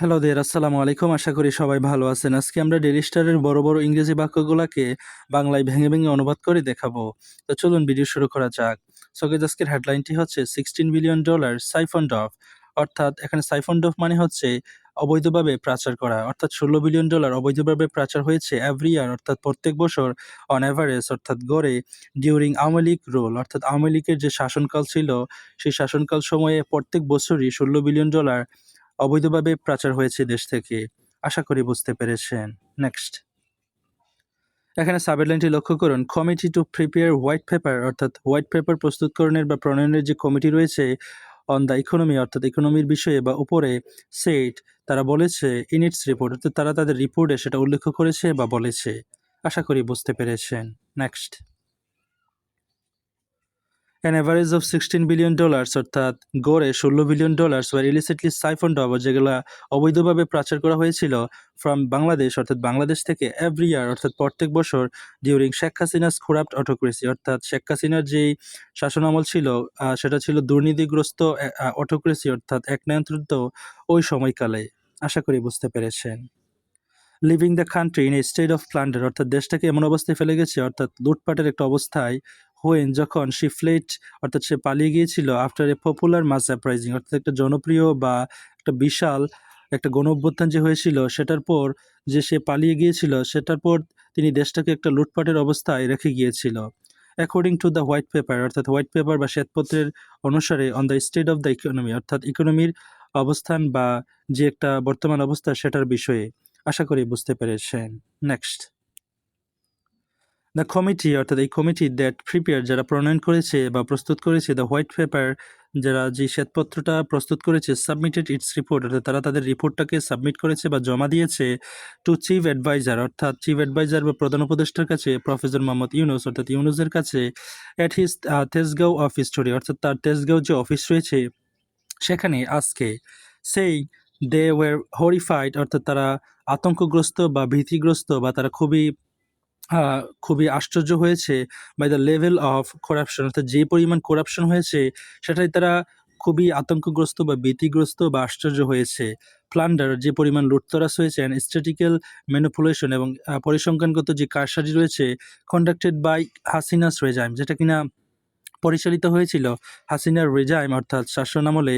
Hello দের আসসালামু আলাইকুম। আশা করি সবাই ভালো আছেন। আজকে আমরা ডেলি স্টারের বড় বড় ইংরেজি বাক্যগুলোকে বাংলায় ভেঙে ভেঙে অনুবাদ করে দেখাবো। তো চলুন ভিডিও শুরু করা যাক। সকেজ আজকের হেডলাইনটি হচ্ছে sixteen billion dollar siphoned off অর্থাৎ এখানে সাইফন ডফ মানে হচ্ছে অবৈধভাবে প্রাচার করা। অর্থাৎ ষোলো বিলিয়ন ডলার অবৈধভাবে প্রাচার হয়েছে এভরি ইয়ার অর্থাৎ প্রত্যেক বছর অন অ্যাভারেজ অর্থাৎ গড়ে ডিউরিং আওয়ামী লীগ রোল অর্থাৎ আওয়ামী লীগের যে শাসনকাল ছিল, সেই শাসনকাল সময়ে প্রত্যেক বছরই ষোলো বিলিয়ন ডলার অবৈধভাবে পাচার হয়েছে দেশ থেকে। আশা করি বুঝতে পেরেছেন। নেক্সট। এখানে সাবহেডলাইনটি লক্ষ্য করুন। Committee to prepare white paper, অর্থাৎ হোয়াইট পেপার প্রস্তুতকরণের বা প্রণয়নের যে কমিটি রয়েছে অন দ্য ইকোনমি অর্থাৎ ইকোনমির বিষয়ে বা উপরে সেট তারা বলেছে ইন ইটস রিপোর্ট অর্থাৎ তারা তাদের রিপোর্টে সেটা উল্লেখ করেছে বা বলেছে। আশা করি বুঝতে পেরেছেন। Next. An average of sixteen billion dollars অর্থাৎ গড়ে ষোলো বিলিয়ন ডলার্স বা ইলিসিটলি সাইফন্ড অফ যেগুলো অবৈধভাবে পাচার করা হয়েছিল ফ্রম বাংলাদেশ অর্থাৎ বাংলাদেশ থেকে এভরি ইয়ার অর্থাৎ প্রত্যেক বছর during Sheikh Hasina's corrupt autocracy অর্থাৎ শেখ হাসিনার যেই শাসনামল ছিল সেটা ছিল দুর্নীতিগ্রস্ত অটোক্রেসি অর্থাৎ এক নিয়ন্ত্রিত ওই সময়কালে। আশা করি বুঝতে পেরেছেন। Living the country in a state of plunder অর্থাৎ দেশটাকে এমন অবস্থায় ফেলে গেছে, অর্থাৎ লুটপাটের একটা অবস্থায় হোয়েন যখন সে ফ্লেট অর্থাৎ সে পালিয়ে গিয়েছিল after a popular mass uprising অর্থাৎ একটা জনপ্রিয় বা একটা বিশাল একটা গণ অভ্যুত্থান যে হয়েছিল, সেটার পর যে সে পালিয়ে গিয়েছিল, সেটার পর তিনি দেশটাকে একটা লুটপাটের অবস্থায় রেখে গিয়েছিল। According to the white paper অর্থাৎ হোয়াইট পেপার বা শ্বেতপত্রের অনুসারে on the state of the economy অর্থাৎ ইকোনমির অবস্থান বা যে একটা বর্তমান অবস্থা, সেটার বিষয়ে। আশা করি বুঝতে পেরেছেন। নেক্সট দ্য কমিটি অর্থাৎ এই কমিটি দ্যাট প্রিপেয়ার যারা প্রণয়ন করেছে বা প্রস্তুত করেছে দ্য হোয়াইট পেপার যারা যে শ্বেতপত্রটা প্রস্তুত করেছে সাবমিটেড ইটস রিপোর্ট অর্থাৎ তারা তাদের রিপোর্টটাকে সাবমিট করেছে বা জমা দিয়েছে টু চিফ অ্যাডভাইজার অর্থাৎ চিফ অ্যাডভাইজার বা প্রধান উপদেষ্টার কাছে প্রফেসর মোহাম্মদ ইউনুস, অর্থাৎ ইউনুসের কাছে at his Tejgaon office story অর্থাৎ তার তেজগাঁও যে অফিস রয়েছে, সেখানে আজকে সেই দে ওয়ার হরিফাইড অর্থাৎ তারা আতঙ্কগ্রস্ত বা ভীতিগ্রস্ত বা তারা খুবই খুবই আশ্চর্য হয়েছে by the level of corruption অর্থাৎ যে পরিমাণ করাপশন হয়েছে, সেটাই তারা খুবই আতঙ্কগ্রস্ত বা ভীতিগ্রস্ত বা আশ্চর্য হয়েছে। প্লান্ডার যে পরিমাণ লুটতরাস হয়েছে অ্যান্ড স্ট্যাটিক্যাল ম্যানিপুলেশন এবং পরিসংখ্যানগত যে কারসাজি রয়েছে কন্ডাক্টেড বাই হাসিনাস রেজাইম, যেটা কিনা পরিচালিত হয়েছিল হাসিনার রেজাইম, অর্থাৎ শাসনামলে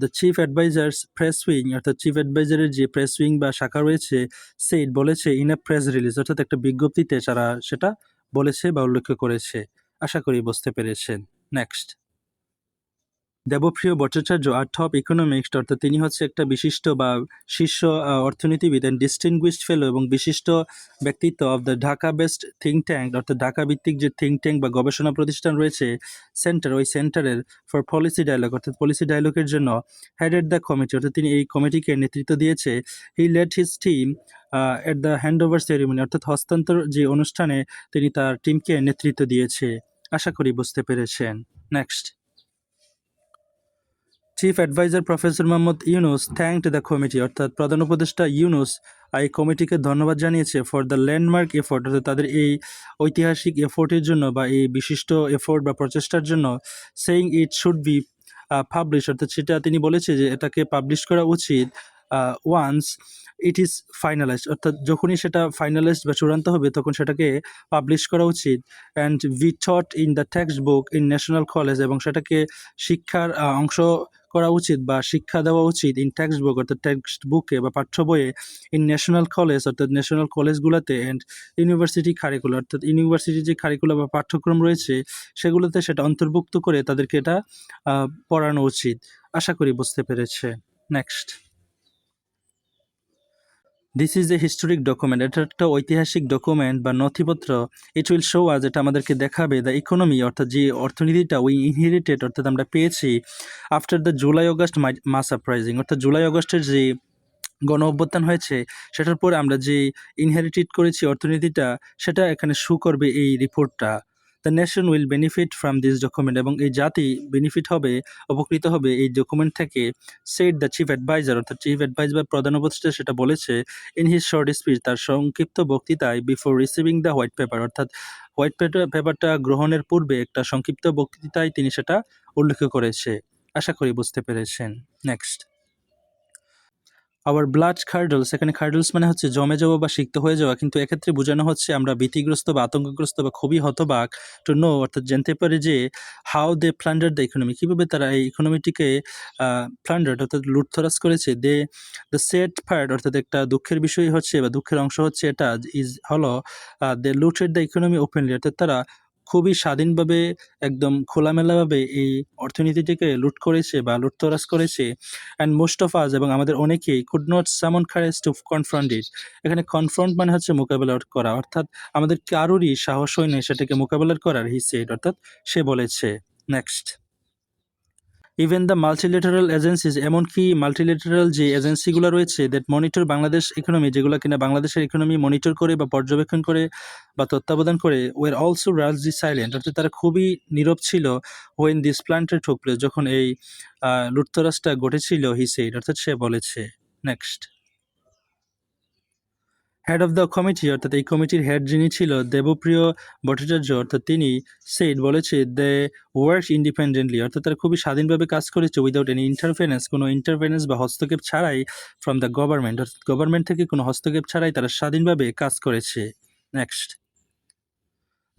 the chief adviser's press wing অর্থাৎ চিফ অ্যাডভাইজারের যে প্রেস উইং বা শাখা রয়েছে সেইট বলেছে ইন এ প্রেস রিলিজ অর্থাৎ একটা বিজ্ঞপ্তিতে তারা সেটা বলেছে বা উল্লেখ করেছে। আশা করি বুঝতে পেরেছেন। নেক্সট দেবপ্রিয় ভট্টাচার্য আর টপ ইকোনমিক্স অর্থাৎ তিনি হচ্ছে একটা বিশিষ্ট বা শীর্ষ অর্থনীতিবিদ অ্যান্ড ডিস্টিংগুইশড ফেলো এবং বিশিষ্ট ব্যক্তিত্ব of the Dhaka based think tank অর্থাৎ ঢাকা ভিত্তিক যে থিঙ্ক ট্যাঙ্ক বা গবেষণা প্রতিষ্ঠান রয়েছে সেন্টার ওই সেন্টারের ফর পলিসি ডায়লগ অর্থাৎ পলিসি ডায়লগের জন্য হেডেড দ্য কমিটি অর্থাৎ তিনি এই কমিটিকে নেতৃত্ব দিয়েছে। He led his team at the hand over ceremony অর্থাৎ হস্তান্তর যে অনুষ্ঠানে তিনি তার টিমকে নেতৃত্ব দিয়েছে। আশা করি বুঝতে পেরেছেন। Next chief adviser professor Mohammad Yunus thanked the committee অর্থাৎ প্রধান উপদেষ্টা ইউনুস এই কমিটিকে ধন্যবাদ জানিয়েছে ফর দ্য ল্যান্ডমার্ক এফোর্ট অর্থাৎ তাদের এই ঐতিহাসিক এফোর্টের জন্য বা এই বিশিষ্ট এফোর্ট বা প্রচেষ্টার জন্য saying it should be publish অর্থাৎ সেটা তিনি বলেছে যে এটাকে পাবলিশ করা উচিত ওয়ান্স ইট ইজ ফাইনালাইজ অর্থাৎ যখনই সেটা ফাইনালাইজ বা চূড়ান্ত হবে তখন সেটাকে পাবলিশ করা উচিত and we thought in the textbook in national college এবং সেটাকে শিক্ষার অংশ করা উচিত বা শিক্ষা দেওয়া উচিত ইন টেক্সট বুক অর্থাৎ টেক্সট বুকে বা পাঠ্য বইয়ে ইন ন্যাশনাল কলেজ অর্থাৎ ন্যাশনাল কলেজগুলোতে অ্যান্ড ইউনিভার্সিটি কারিকুলার অর্থাৎ ইউনিভার্সিটি যে কারিকুলার বা পাঠ্যক্রম রয়েছে সেগুলোতে সেটা অন্তর্ভুক্ত করে তাদেরকে এটা পড়ানো উচিত। আশা করি বুঝতে পেরেছে। Next this is a historic document এটা একটা ঐতিহাসিক ডকুমেন্ট বা নথিপত্র। ইট উইল শো আজ এটা আমাদেরকে দেখাবে দ্য ইকোনমি অর্থাৎ যে অর্থনীতিটা উই ইনহেরিটেড অর্থাৎ আমরা পেয়েছি after the July August mass surprising অর্থাৎ জুলাই অগস্টের যে গণ অভ্যুত্থান হয়েছে, সেটার পরে আমরা যে ইনহেরিটেড করেছি অর্থনীতিটা, সেটা এখানে শু করবে এই রিপোর্টটা the nation will benefit from this document এবং এই জাতি বেনিফিট হবে, উপকৃত হবে এই ডকুমেন্ট থেকে সেট দ্য চিফ অ্যাডভাইজার অর্থাৎ চিফ অ্যাডভাইজার প্রধান উপদেষ্টা সেটা বলেছে ইন হিজ শর্ট স্পিচ তার সংক্ষিপ্ত বক্তৃতায় before receiving the white paper অর্থাৎ হোয়াইট পেপারটা গ্রহণের পূর্বে একটা সংক্ষিপ্ত বক্তৃতায় তিনি সেটা উল্লেখ করেছে। আশা করি বুঝতে পেরেছেন। নেক্সট আবার ব্লাড খার্ডলস এখানে খার্ডলস মানে হচ্ছে জমে যাওয়া বা সিক্ত হয়ে যাওয়া, কিন্তু এক্ষেত্রে বোঝানো হচ্ছে আমরা ভীতিগ্রস্ত বা আতঙ্কগ্রস্ত বা খুবই হতবাক টু নো অর্থাৎ জানতে পারি যে how they plunder the economy কীভাবে তারা এই ইকোনমিটিকে প্ল্যান্ডার অর্থাৎ লুটথরাস করেছে। দে দ্য সেট ফার্ড অর্থাৎ একটা দুঃখের বিষয় হচ্ছে বা দুঃখের অংশ হচ্ছে এটা ইজ হলো they looted the economy openly অর্থাৎ তারা খুবই স্বাধীনভাবে, একদম খোলামেলাভাবে এই অর্থনীতিটিকে লুট করেছে বা লুটতরাজ করেছে। অ্যান্ড মোস্ট অফ আজ এবং আমাদের অনেকেই কুড নট সামন খারেজ টু কনফ্রন্ট ইট এখানে কনফ্রন্ট মানে হচ্ছে মোকাবেলা করা। অর্থাৎ আমাদের কারোরই সাহস হয় না সেটাকে মোকাবেলা করার হিসেড অর্থাৎ সে বলেছে। Next even the multilateral agencies এমনকি মাল্টিলেটারাল যে এজেন্সিগুলো রয়েছে দ্যাট মনিটর বাংলাদেশ ইকোনমি যেগুলো কিনা বাংলাদেশের ইকোনমি মনিটর করে বা পর্যবেক্ষণ করে বা তত্ত্বাবধান করে ওয়ের অলসো রাজলি সাইলেন্ট অর্থাৎ তারা খুবই নীরব ছিল ওয়েন দিস প্ল্যান্টের ঠোকলে যখন এই লুটতরাজটা ঘটেছিল হিসেড অর্থাৎ সে বলেছে। Next head of the committee অর্থাৎ এই কমিটির হেড যিনি ছিল দেবপ্রিয় ভট্টাচার্য, অর্থাৎ তিনি সেইড বলেছে দে ওয়ার্ক ইন্ডিপেন্ডেন্টলি অর্থাৎ তারা খুবই স্বাধীনভাবে কাজ করেছে উইদাউট এনি ইন্টারফারেন্স কোনো ইন্টারফারেন্স বা হস্তক্ষেপ ছাড়াই ফ্রম দ্য গভর্নমেন্ট অর্থাৎ গভর্নমেন্ট থেকে কোনো হস্তক্ষেপ ছাড়াই তারা স্বাধীনভাবে কাজ করেছে। Next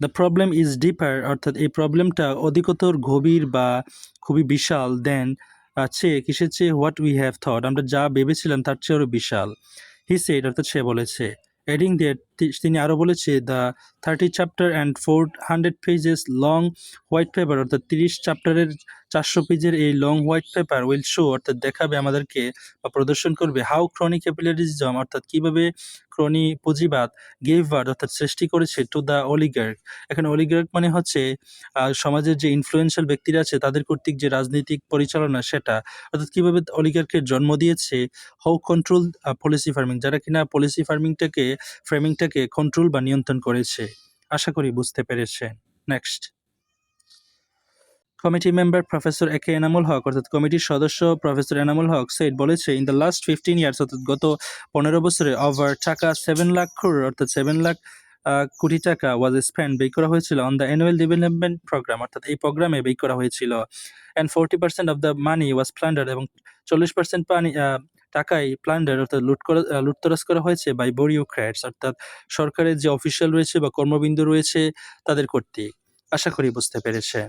the problem is deeper অর্থাৎ এই প্রবলেমটা অধিকতর গভীর বা খুবই বিশাল দেন চেয়ে কিসের চেয়ে হোয়াট উই হ্যাভ থট আমরা যা ভেবেছিলাম তার চেয়ে আরও বিশাল। হি সেড অর্থাৎ সে বলেছে। এডিং দ্যাট তিনি আরও বলেছে the thirty chapter and four hundred pages long white paper অর্থাৎ তিরিশ চ্যাপ্টারের চারশো পেজের এই long white paper will show অর্থাৎ দেখাবে আমাদেরকে বা প্রদর্শন করবে হাউ ক্রনি ক্যাপিটালিজম অর্থাৎ কীভাবে ক্রনি পুঁজিবাদ গেভ বার্ড অর্থাৎ সৃষ্টি করেছে টু দ্য অলিগার্ক এখানে অলিগার্ক মানে হচ্ছে সমাজের যে ইনফ্লুয়েন্সিয়াল ব্যক্তিরা আছে, তাদের কর্তৃক যে রাজনৈতিক পরিচালনা সেটা, অর্থাৎ কীভাবে অলিগার্কের জন্ম দিয়েছে হাউ কন্ট্রোল পলিসি ফার্মিং যারা কিনা পলিসি ফার্মিংটাকে ফ্রেমিংটাকে কন্ট্রোল বা নিয়ন্ত্রণ করেছে। আশা করি বুঝতে পেরেছেন। Next committee member professor A K Enamul Haque, অর্থাৎ কমিটির সদস্য প্রফেসর এনামুল হক সেইড বলেছে in the last fifteen years অর্থাৎ গত পনেরো বছরে over taka seven lakh crore, অর্থাৎ সেভেন লাখ কোটি টাকা ওয়াজ স্পেন্ড ব্যয় করা হয়েছিল on the annual development programme অর্থাৎ এই প্রোগ্রামে ব্যয় করা হয়েছিল। And forty percent of the money was plunder এবং চল্লিশ পার্সেন্ট পানি টাকাই প্ল্যান্ডার অর্থাৎ লুট করা লুটতরাজ করা হয়েছে বাই বরিওক্র্যাটস অর্থাৎ সরকারের যে অফিসিয়াল রয়েছে বা কর্মবিন্দু রয়েছে তাদের কর্তৃক। আশা করি বুঝতে পেরেছেন।